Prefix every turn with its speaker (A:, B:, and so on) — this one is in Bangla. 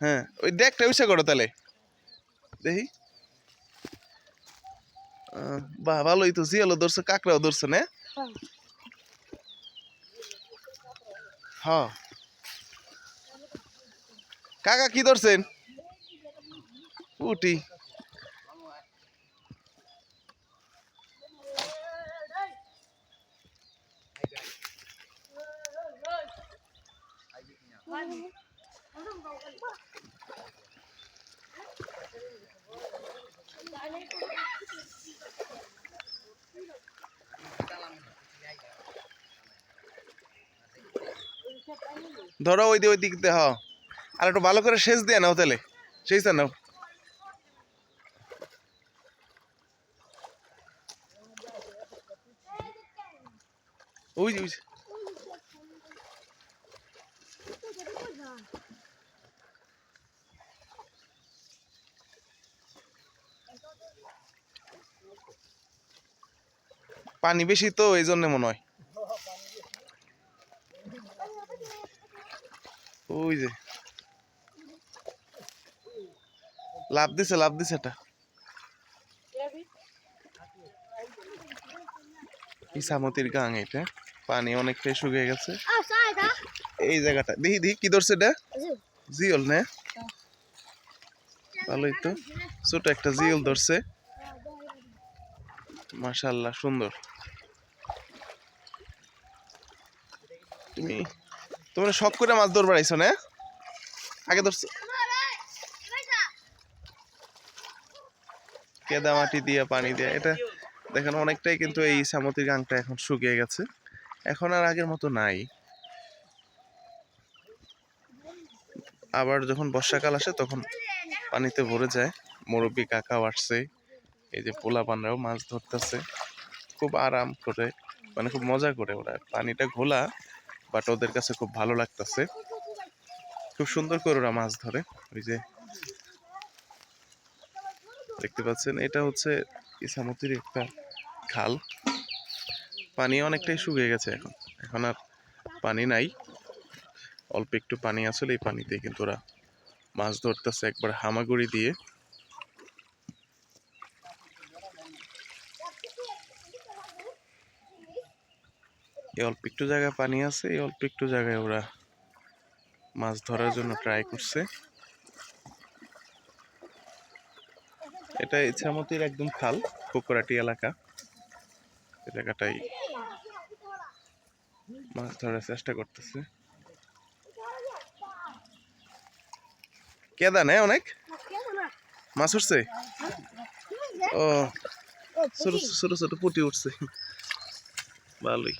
A: হ্যাঁ ওই ডেকটা উইসা করো তাহলে। দেখি। বাহ ভালোই তো জিয়ালো ধরছে, কাকড়াও ধরছে, না? হ্যাঁ কাকা কি ধরছেন? উটি। ধরো ওই দিয়ে ওই দিক দিয়ে হ্যাঁ। আর একটু ভালো করে সেচ দিয়ে নাও তাহলে। সেই নাও। ওই যে। পানি বেশি তো এই জন্য মনে হয়। ওই যে। লাভ দিছে লাভ দিছে এটা। ইসামতির গাং এটা। পানি অনেকটাই শুকিয়ে গেছে। এই জায়গাটা। দেখি দেখি কি ধরছে এটা? জিওল না? ভালোই তো। ছোট একটা জিওল ধরছে। মাশাল্লাহ সুন্দর। তুমি, তোমরা শখ করে মাছ ধরবার আইছো না? আগে ধরছো। কেদা মাটি দিয়ে, পানি দিয়ে। এটা দেখেন, অনেকটাই কিন্তু এই সামতির গাংটা এখন শুকিয়ে গেছে। এখন আর আগের মতো নাই। আবার যখন বর্ষাকাল আসে, তখন পানিতে ভরে যায়। মুরব্বী কাকাও আসছে। এই যে পোলা পানরাও মাছ ধরতেছে। খুব আরাম করে মানে খুব মজা করে ওরা। পানিটা ঘোলা বাট ওদের কাছে খুব ভালো লাগতেছে। খুব সুন্দর করে ওরা মাছ ধরে। ওই যে দেখতে পাচ্ছেন, এটা হচ্ছে ইসামতির একটা খাল। পানি অনেকটাই শুকিয়ে গেছে এখন। এখন আর পানি নাই। অল্প একটু পানি আসলে এই পানিতে কিন্তু ওরা মাছ ধরতেছে একবার হামাগুড়ি দিয়ে। এই অল্প একটু জায়গায় পানি আছে, এই অল্প একটু জায়গায় ওরা মাছ ধরার জন্য ট্রাই করছে। এটা ইচ্ছামতির একদম খাল পুকুরাটি এলাকা। জায়গাটাই মাছ ধরার চেষ্টা করতেছে। কেদা নেই অনেক? মাছ উঠছে? ও ছোট ছোট ছোট পুটি উঠছে। ভালোই।